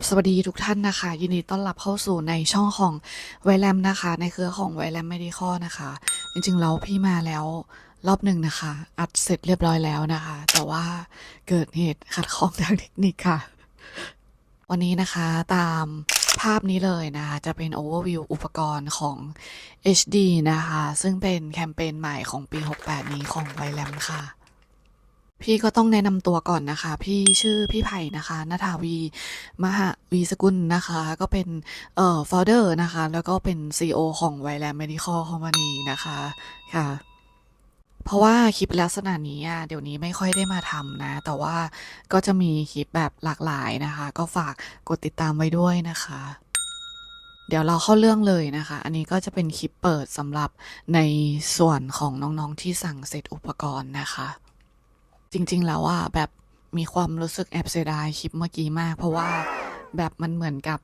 บสวัสดีทุกท่านนะคะ ยินดีต้อนรับเข้าสู่ในช่องของไวแรมนะคะ ในเครือของไวแรมไม่ดีข้อนะคะ จริงๆแล้วพี่มาแล้วรอบหนึ่งนะคะ อัดเสร็จเรียบร้อยแล้วนะคะ แต่ว่าเกิดเหตุขัดข้องทางเทคนิคค่ะ วันนี้นะคะตามภาพนี้เลยนะคะ จะเป็น overview อุปกรณ์ของ HD นะคะ ซึ่งเป็นแคมเปญใหม่ของปี 68 นี้ของไวแรมค่ะ พี่ก็ต้องแนะนำตัวก่อนนะคะ พี่ชื่อพี่ไผ่นะคะนาถาวี มหาวีสกุลนะคะ ก็เป็นเอ่อ founder นะคะ แล้วก็เป็น CEO ของไวแลม medical company นะคะค่ะ เพราะว่าคลิปลักษณะนี้อะเดี๋ยวนี้ไม่ค่อยได้มาทำนะ แต่ว่าก็จะมีคลิปแบบหลากหลายนะคะ ก็ฝากกดติดตามไว้ด้วยนะคะเดี๋ยวเราเข้าเรื่องเลยนะคะ อันนี้ก็จะเป็นคลิปเปิดสำหรับในส่วนของน้องๆที่สั่งเสร็จอุปกรณ์นะคะ จริง ๆ แล้วอะแบบมีความรู้สึกแอบเสียดายคลิปเมื่อกี้มาก เพราะว่าแบบมันเหมือนกับ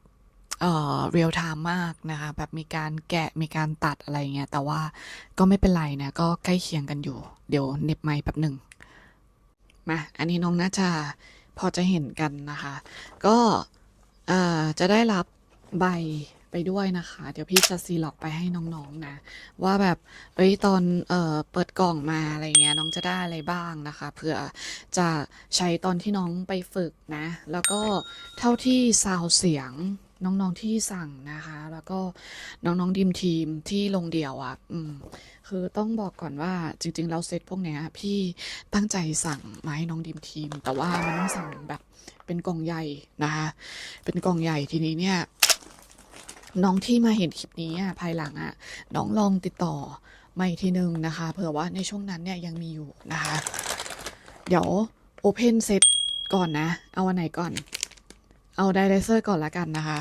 เอ่อเรียลไทม์มากนะคะ แบบมีการแกะมีการตัดอะไรเงี้ย แต่ว่าก็ไม่เป็นไรนะ ก็ใกล้เคียงกันอยู่ เดี๋ยวเน็บไมค์แป๊บหนึ่งมาอันนี้น้องน่าจะพอจะเห็นกันนะคะ ก็เอ่อจะได้รับใบ ไปด้วยนะคะ เดี๋ยวพี่จะซีล็อกไปให้น้องๆนะ ว่าแบบเอ้ยตอนเอ่อเปิดกล่องมาอะไรเงี้ยน้องจะได้อะไรบ้างนะคะเผื่อจะใช้ตอนที่น้องไปฝึกนะ แล้วก็เท่าที่ซาวเสียงน้องๆที่สั่งนะคะ แล้วก็น้องๆดีมทีมที่ลงเดี่ยวอะอืมคือต้องบอกก่อนว่าจริงๆแล้วเซตพวกเนี้ยพี่ตั้งใจสั่งมาให้น้องดีมทีม แต่ว่ามันต้องสั่งแบบเป็นกล่องใหญ่นะคะ เป็นกล่องใหญ่ทีนี้เนี่ย น้องที่มาเห็นคลิปนี้อะภายหลังอะน้องลองติดต่อมาอีกทีนึงนะคะเผื่อว่าในช่วงนั้นเนี่ยยังมีอยู่นะคะ เดี๋ยวโอเพนเซตก่อนนะ เอาอันไหนก่อน เอาไดเรเซอร์ก่อนละกันนะคะ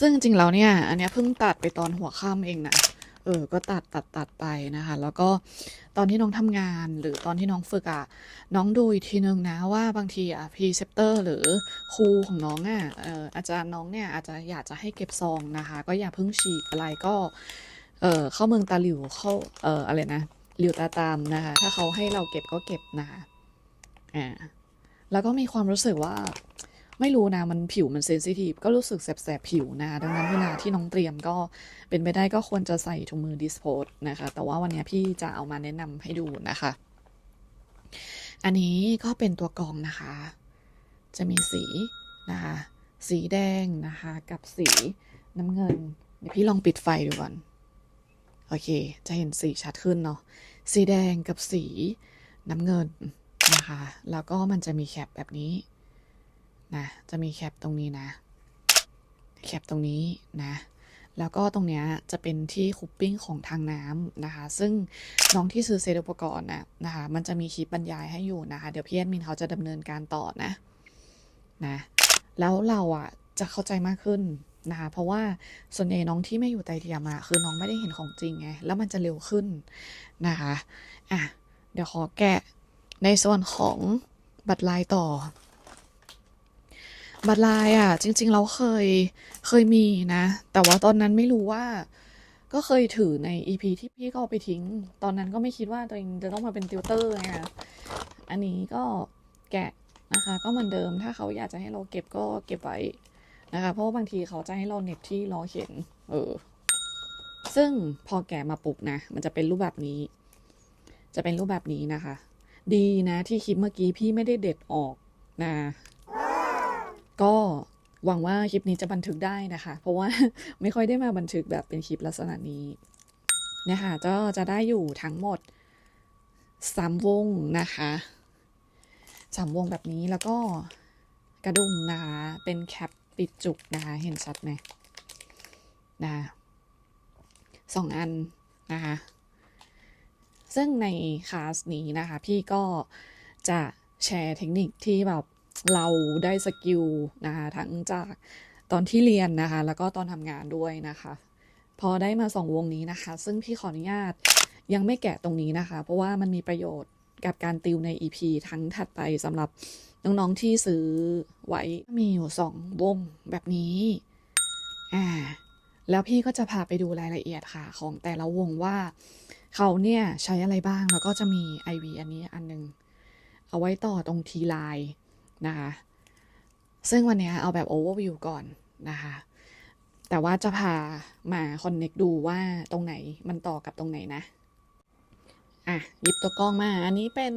ซึ่งจริงๆแล้วเนี่ย อันนี้เพิ่งตัดไปตอนหัวค่ำเองนะ เออ ก็ตัดตัดตัดไปนะคะ แล้วก็ตอนที่น้องทำงานหรือตอนที่น้องฝึกอะ น้องดูอีกทีนึงนะว่าบางทีอะพรีเซปเตอร์หรือครูของน้องอะเอออาจารย์น้องเนี่ยอาจจะอยากจะให้เก็บซองนะคะ ก็อย่าเพิ่งฉีกอะไรก็ เออเข้าเมืองตาหลิวเข้าเอออะไรนะหลิวตาตามนะคะ ถ้าเขาให้เราเก็บก็เก็บนะคะอ่าแล้วก็มีความรู้สึกว่า ไม่รู้นะมันผิวมันเซนซิทีฟก็รู้สึกแสบๆผิวนะ ดังนั้นเวลาที่น้องเตรียมก็เป็นไปได้ก็ควรจะใส่ถุงมือดิสโพสนะคะ แต่ว่าวันนี้พี่จะเอามาแนะนำให้ดูนะคะ อันนี้ก็เป็นตัวกองนะคะ จะมีสีนะคะ สีแดงนะคะ กับสีน้ำเงินเดี๋ยวพี่ลองปิดไฟดูก่อนโอเค จะเห็นสีชัดขึ้นเนาะสีแดงกับสีน้ำเงินนะคะ แล้วก็มันจะมีแคปแบบนี้ นะ จะมีแคปตรงนี้นะ แคปตรงนี้นะ แล้วก็ตรงเนี้ยจะเป็นที่คุปปิ้งของทางน้ำนะคะ ซึ่งน้องที่ซื้อเซตอุปกรณ์นะนะคะ มันจะมีคลิปบรรยายให้อยู่นะคะ เดี๋ยวพี่แอดมินเขาจะดำเนินการต่อนะนะ แล้วเราอะจะเข้าใจมากขึ้นนะคะเพราะว่าส่วนใหญ่น้องที่ไม่อยู่ไตเทียมอะคือน้องไม่ได้เห็นของจริงไง แล้วมันจะเร็วขึ้นนะคะอะเดี๋ยวขอแกะในส่วนของบัตรลายต่อ บัตรลายอะ จริง ๆ เราเคยเคยมีนะ แต่ว่าตอนนั้นไม่รู้ว่า ก็เคยถือใน EP ที่พี่ก็เอาไปทิ้ง ตอนนั้นก็ไม่คิดว่าตัวเองจะต้องมาเป็นติวเตอร์ไงอันนี้ก็แกะนะคะ ก็เหมือนเดิมถ้าเขาอยากจะให้เราเก็บก็เก็บไว้นะคะ เพราะว่าบางทีเขาจะให้เราเน็บที่ล้อเข็นเออ ซึ่งพอแกะมาปุบนะ มันจะเป็นรูปแบบนี้ จะเป็นรูปแบบนี้นะคะ ดีนะที่คลิปเมื่อกี้พี่ไม่ได้เด็ดออกนะ ก็หวังว่าคลิปนี้จะบันทึกได้นะคะ เพราะว่าไม่ค่อยได้มาบันทึกแบบเป็นคลิปลักษณะนี้เนี่ยค่ะก็จะได้อยู่ทั้งหมดสามวงนะคะสามวงแบบนี้แล้วก็กระดุมนะคะเป็นแคปปิดจุกนะคะ เห็นชัดไหมนะคะสองอันนะคะ ซึ่งในคลาสนี้นะคะ พี่ก็จะแชร์เทคนิคที่แบบ เราได้สกิลนะคะทั้งจากตอนที่เรียนนะคะ แล้วก็ตอนทำงานด้วยนะคะ พอได้มาสองวงนี้นะคะ ซึ่งพี่ขออนุญาตยังไม่แกะตรงนี้นะคะ เพราะว่ามันมีประโยชน์กับการติวใน EP ทั้งถัดไปสำหรับน้องๆที่ซื้อไว้มีอยู่สองวงแบบนี้อ่าแล้วพี่ก็จะพาไปดูรายละเอียดค่ะ ของแต่ละวงว่าเขาเนี่ยใช้อะไรบ้างแล้วก็จะมี IV อันนี้อันหนึง เอาไว้ต่อตรงทีไลน์ นะคะ ซึ่งวันนี้เอาแบบ overview ก่อนนะคะ แต่ว่าจะพามา connect ดูว่าตรงไหนมันต่อกับตรงไหนนะ อะ หยิบตัวกองมา อันนี้เป็น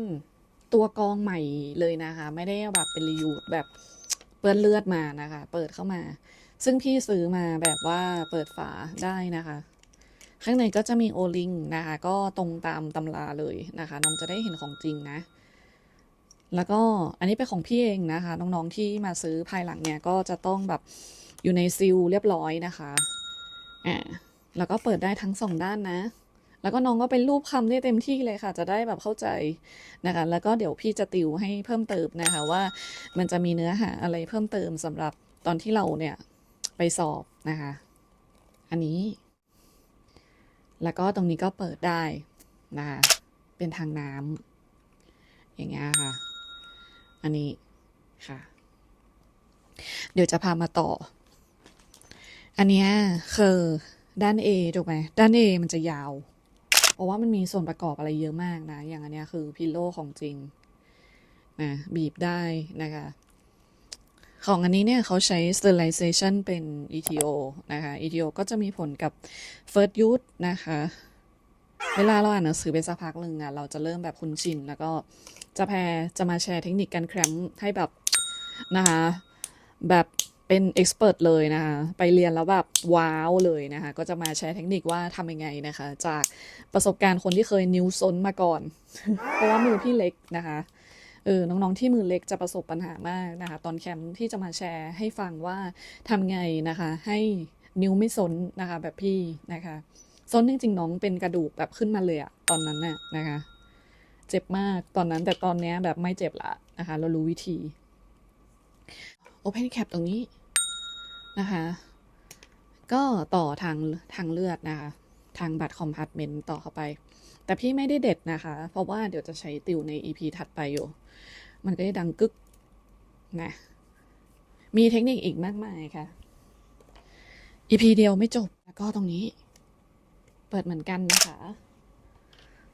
ตัวกองใหม่เลยนะคะ ไม่ได้แบบเป็นรีวิวแบบเปื้อนเลือดมานะคะ เปิดเข้ามา ซึ่งพี่ซื้อมาแบบว่าเปิดฝาได้นะคะ ข้างในก็จะมีโอลิงนะคะ ก็ตรงตามตำราเลยนะคะ น้องจะได้เห็นของจริงนะ แล้วก็อันนี้เป็นของพี่เองนะคะ น้องๆที่มาซื้อภายหลังเนี่ยก็จะต้องแบบอยู่ในซีลเรียบร้อยนะคะอ่าแล้วก็เปิดได้ทั้งสองด้านนะ แล้วก็น้องก็เป็นรูปคำได้เต็มที่เลยค่ะ จะได้แบบเข้าใจนะคะ แล้วก็เดี๋ยวพี่จะติวให้เพิ่มเติมนะคะว่ามันจะมีเนื้อหาอะไรเพิ่มเติมสำหรับตอนที่เราเนี่ยไปสอบนะคะ อันนี้ แล้วก็ตรงนี้ก็เปิดได้นะคะเป็นทางน้ำอย่างเงี้ยค่ะ อันนี้ค่ะ เดี๋ยวจะพามาต่อ อันเนี้ยคือด้าน A ถูกไหมด้าน A มันจะยาว เพราะว่ามันมีส่วนประกอบอะไรเยอะมากนะ อย่างอันเนี้ยคือพิโลของจริงนะบีบได้นะคะของอันนี้เนี่ยเขาใช้ sterilization เป็น ETO นะคะ ETO ก็จะมีผลกับ first use นะคะ เวลาเราอ่านหนังสือไปสักพักหนึ่งอะเราจะเริ่มแบบคุ้นชิน แล้วก็จะแพรจะมาแชร์เทคนิคการแครมให้แบบนะคะแบบเป็นเอ็กซ์เพรสเลยนะคะไปเรียนแล้วแบบว้าวเลยนะคะก็จะมาแชร์เทคนิคว่าทำยังไงนะคะ จากประสบการณ์คนที่เคยนิ้วซนมาก่อน เพราะว่ามือพี่เล็กนะคะเออน้องๆที่มือเล็กจะประสบปัญหามากนะคะ ตอนแคมป์ที่จะมาแชร์ให้ฟังว่าทำไงนะคะ ให้นิ้วไม่ซนนะคะ แบบพี่นะคะ ซนจริงๆน้องเป็นกระดูกแบบขึ้นมาเลยอะตอนนั้นน่ะนะคะ เจ็บมากตอนนั้นแต่ตอนเนี้ยแบบไม่เจ็บละนะคะ เรารู้วิธี Open Cap ตรงนี้นะคะ ก็ต่อทางทางเลือดนะคะ ทางบัตรคอมพาร์ตเมนต์ต่อเข้าไป แต่พี่ไม่ได้เด็ดนะคะ เพราะว่าเดี๋ยวจะใช้ติวใน EP ถัดไปอยู่ มันก็จะดังกึกนะมีเทคนิคอีกมากมายค่ะ EP เดียวไม่จบแล้วก็ตรงนี้ เปิดเหมือนกันนะคะ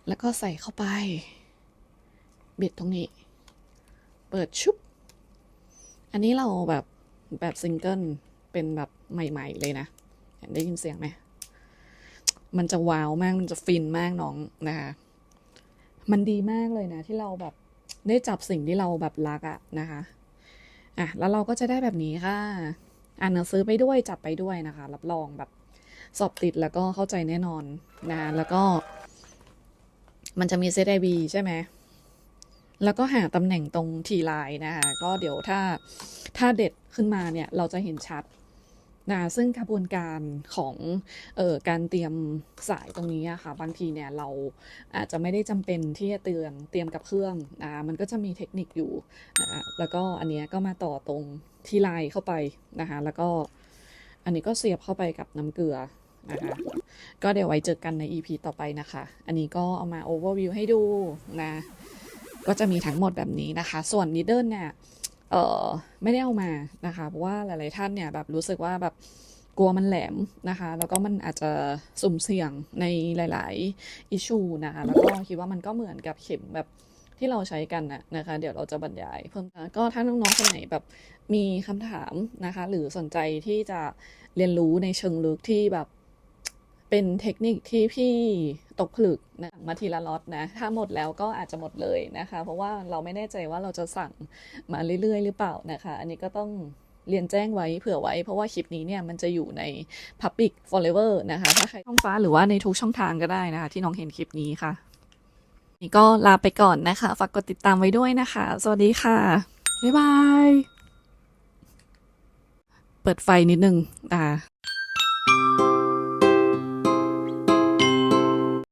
แล้วก็ใส่เข้าไปบิดตรงนี้ เปิดชุบ อันนี้เราแบบแบบซิงเกิลเป็นแบบใหม่ ๆ เลยนะเห็นได้ยินเสียงไหม มันจะว้าวมาก มันจะฟินมากน้องนะคะ มันดีมากเลยนะ ที่เราแบบได้จับสิ่งที่เราแบบรักอะนะคะ อะ แล้วเราก็จะได้แบบนี้ค่ะ อ่านหนังสือไปด้วยจับไปด้วยนะคะ รับรองแบบ สอบติดแล้วก็เข้าใจแน่นอนนะแล้วก็ มันจะมีเซตไอบีใช่ไหมแล้วก็หาตำแหน่งตรงทีไลน์นะคะก็เดี๋ยวถ้าถ้าเด็ดขึ้นมาเนี่ย เราจะเห็นชัดนะซึ่งกระบวนการของเอ่อการเตรียมสายตรงนี้อะค่ะ บางทีเนี่ยเราอาจจะไม่ได้จำเป็นที่จะเตือนเตรียมกับเครื่องนะมันก็จะมีเทคนิคอยู่นะคะแล้วก็อันเนี้ยก็มาต่อตรงที่ไลน์เข้าไปนะคะแล้วก็ อันนี้ก็เสียบเข้าไปกับน้ำเกลือนะคะก็เดี๋ยวไว้เจอกันใน EP ต่อไปนะคะ อันนี้ก็เอามา overview ให้ดูนะ ก็จะมีทั้งหมดแบบนี้นะคะ ส่วนนิดเดิลเนี่ยเออไม่ได้เอามานะคะ เพราะว่าหลาย ๆ ท่านเนี่ยแบบรู้สึกว่าแบบกลัวมันแหลมนะคะ แล้วก็มันอาจจะสุ่มเสี่ยงในหลาย ๆ อิชูนะคะ แล้วก็คิดว่ามันก็เหมือนกับเข็มแบบ ที่เราใช้กันนะนะคะ เดี๋ยวเราจะบรรยายเพิ่มก็ถ้าน้องๆคนไหนแบบมีคำถามนะคะ หรือสนใจที่จะเรียนรู้ในเชิงลึกที่แบบเป็นเทคนิคที่พี่ตกผลึกนะมาทีละล็อตนะ ถ้าหมดแล้วก็อาจจะหมดเลยนะคะ เพราะว่าเราไม่แน่ใจว่าเราจะสั่งมาเรื่อยๆ หรือเปล่านะคะ อันนี้ก็ต้องเรียนแจ้งไว้เผื่อไว้ เพราะว่าคลิปนี้เนี่ยมันจะอยู่ใน Public Forever นะคะ ถ้าใครช่องฟ้าหรือว่าในทุกช่องทางก็ได้นะคะ ที่น้องเห็นคลิปนี้ค่ะ นี่ก็ลาไปก่อนนะคะ ฝากกดติดตามไว้ด้วยนะคะ สวัสดีค่ะ บ๊ายบาย เปิดไฟนิดนึงอ่า